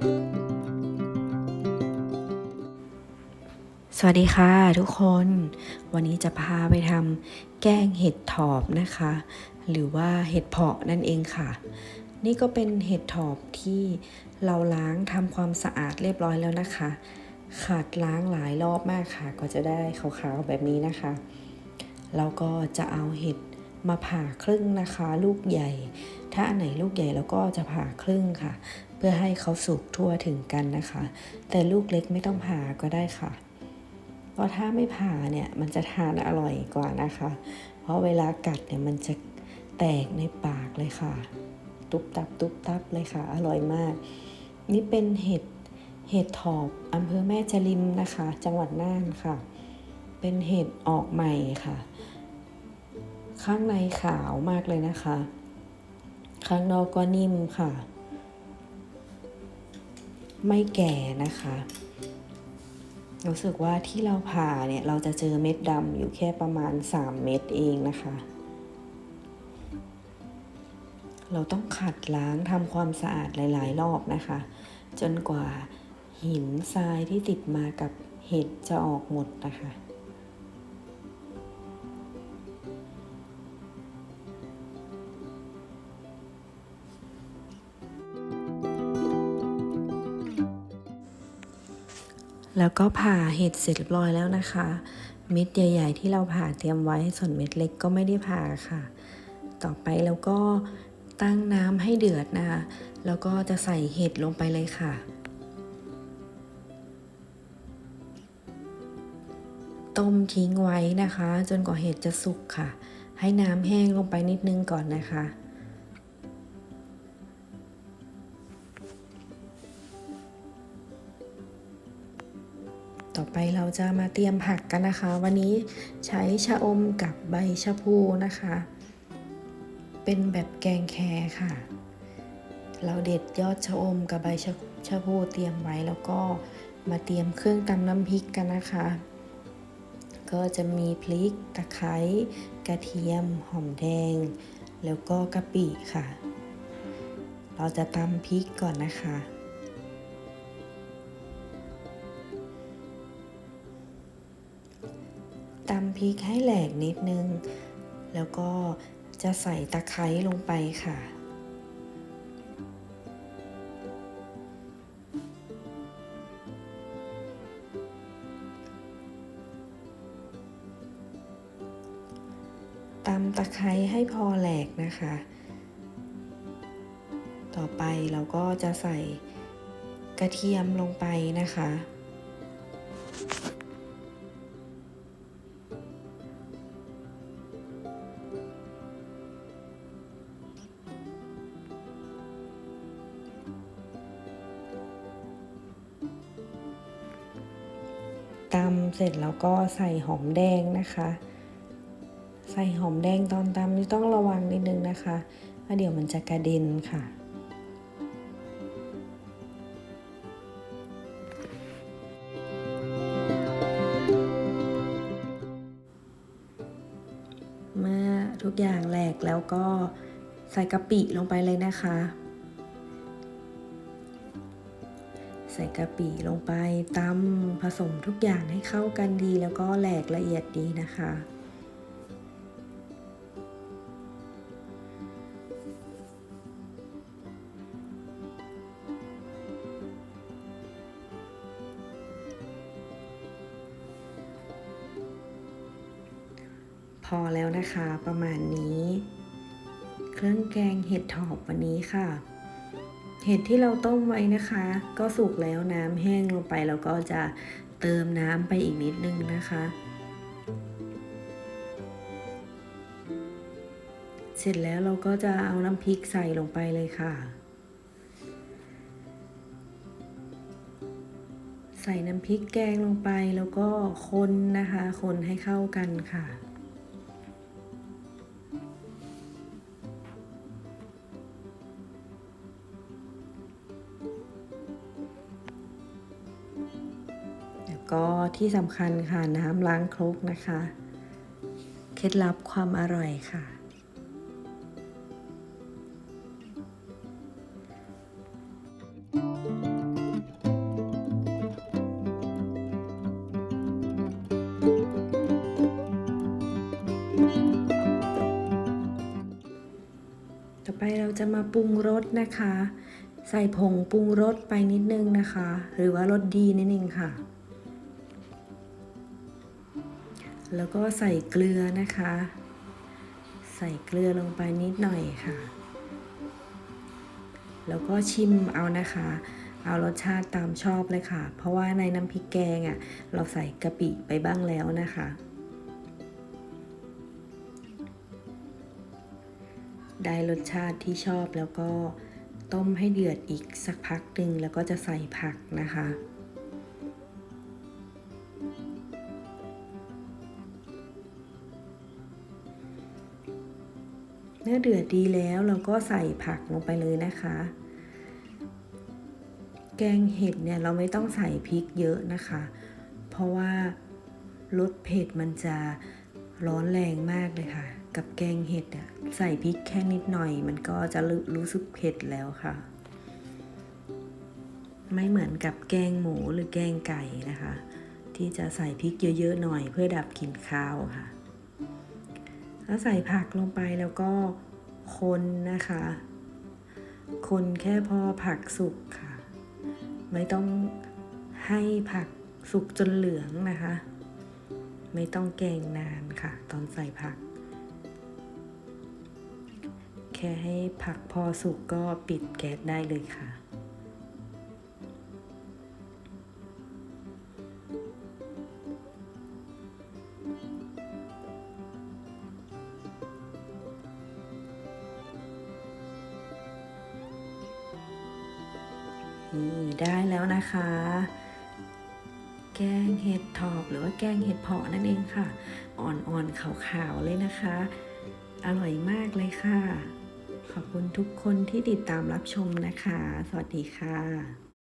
สวัสดีค่ะทุกคน วันนี้จะพาไปทำแกงเห็ดถอบนะคะ หรือว่าเห็ดเพาะนั่นเองค่ะ นี่ก็เป็นเห็ดถอบที่เราล้างทำความสะอาดเรียบร้อยแล้วนะคะ ขาดล้างหลายรอบมากค่ะ ก็จะได้ขาวๆแบบนี้นะคะ แล้วก็จะเอาเห็ดมาผ่าครึ่งนะคะ ลูกใหญ่ ถ้าอันไหนลูกใหญ่แล้วก็จะผ่าครึ่งค่ะ เพื่อให้เขาสุกทั่วถึงกันนะคะ แต่ลูกเล็กไม่ต้องผ่าก็ได้ค่ะ เพราะถ้าไม่ผ่าเนี่ยมันจะทานอร่อยกว่านะคะ เพราะเวลากัดเนี่ยมันจะแตกในปากเลยค่ะ ตุบตับตุบตับเลยค่ะ อร่อยมาก นี่เป็นเห็ดเห็ดถอบอำเภอแม่จริมนะคะ จังหวัดน่านค่ะ เป็นเห็ดออกใหม่ค่ะ ข้างในขาวมากเลยนะคะ ข้างนอกก็นิ่มค่ะ ไม่แก่นะคะรู้สึกว่าที่เราผ่าเนี่ย เราจะเจอเม็ดดำอยู่แค่ประมาณ 3 เม็ดเองนะคะ เราต้องขัดล้างทำความสะอาดหลาย ๆ รอบนะคะ จนกว่าหินทรายที่ติดมากับเห็ดจะออกหมดนะคะ แล้วก็ผ่าเห็ดเสร็จเรียบร้อยแล้วนะคะ เม็ดใหญ่ ๆ ที่เราผ่าเตรียมไว้ส่วนเม็ดเล็กก็ไม่ได้ผ่าค่ะ ต่อไปเราก็ตั้งน้ำให้เดือดนะคะ แล้วก็จะใส่เห็ดลงไปเลยค่ะ ต้มทิ้งไว้นะคะ จนกว่าเห็ดจะสุกค่ะ ให้น้ำแห้งลงไปนิดนึงก่อนนะคะ ต่อไปเราจะมาเตรียมผักกันนะคะ วันนี้ใช้ชะอมกับใบชะพูนะคะ เป็นแบบแกงแครค่ะ เราเด็ดยอดชะอมกับใบชะชะพูเตรียมไว้แล้วก็มาเตรียมเครื่องตำน้ำพริกกันนะคะ ก็จะมีพริกตะไคร้กระเทียมหอมแดง แล้วก็กะปิค่ะ เราจะตำพริกก่อนนะคะ พริกให้แหลกนิดนึง แล้วก็จะใส่ตะไคร้ลงไปค่ะ ตำตะไคร้ให้พอแหลกนะคะ ต่อไปเราก็จะใส่กระเทียมลงไปนะคะ ตำเสร็จแล้วก็ใส่หอมแดงนะคะ ใส่หอมแดงตอนตำนี่ต้องระวังนิดนึงนะคะเพราะเดี๋ยวมันจะกระเด็นค่ะ เมื่อทุกอย่างแหลกแล้วก็ใส่กะปิลงไปเลยนะคะ ส่กะปิลงไปตำผสมทุกอย่างให้เข้ากันดี แล้วก็แหลกละเอียดดีนะคะ พอแล้วนะคะประมาณนี้ เครื่องแกงเห็ดถอบวันนี้ค่ะ เห็ดที่เราต้มไว้นะคะ ก็สุกแล้วน้ำแห้งลงไปแล้วก็จะเติมน้ำไปอีกนิดนึงนะคะ เสร็จแล้วเราก็จะเอาน้ำพริกใส่ลงไปเลยค่ะ ใส่น้ำพริกแกงลงไปแล้วก็คนนะคะ คนให้เข้ากันค่ะ ก็ที่สำคัญค่ะน้ำล้างครกนะคะ เคล็ดลับความอร่อยค่ะ ต่อไปเราจะมาปรุงรสนะคะ ใส่ผงปรุงรสไปนิดนึงนะคะ หรือว่ารสดีนิดนึงค่ะ แล้วก็ใส่เกลือนะคะ ใส่เกลือลงไปนิดหน่อยค่ะ แล้วก็ชิมเอานะคะ เอารสชาติตามชอบเลยค่ะ เพราะว่าในน้ำพริกแกงอะ่ะ เราใส่กะปิไปบ้างแล้วนะคะ ได้รสชาติที่ชอบแล้วก็ต้มให้เดือดอีกสักพักหนึ่งแล้วก็จะใส่ผักนะคะ มื่อเดือดดีแล้วเราก็ใส่ผักลงไปเลยนะคะ แกงเห็ดเนี่ยเราไม่ต้องใส่พริกเยอะนะคะ เพราะว่ารสเผ็ดมันจะร้อนแรงมากเลยค่ะ กับแกงเห็ดอะใส่พริกแค่นิดหน่อย มันก็จะรรู้สึกเผ็ดแล้วค่ะ ไม่เหมือนกับแกงหมูหรือแกงไก่นะคะ ที่จะใส่พริกเยอะๆหน่อยเพื่อดับกลิ่นคาวค่ะ แล้วใส่ผักลงไปแล้วก็คนนะคะ คนแค่พอผักสุกค่ะ ไม่ต้องให้ผักสุกจนเหลืองนะคะ ไม่ต้องแกงนานค่ะ ตอนใส่ผัก แค่ให้ผักพอสุกก็ปิดแก๊สได้เลยค่ะ นี่ได้แล้วนะคะ แกงเห็ดทอบหรือว่าแกงเห็ดเพาะนั่นเองค่ะ อ่อนๆขาวๆเลยนะคะ อร่อยมากเลยค่ะ ขอบคุณทุกคนที่ติดตามรับชมนะคะ สวัสดีค่ะ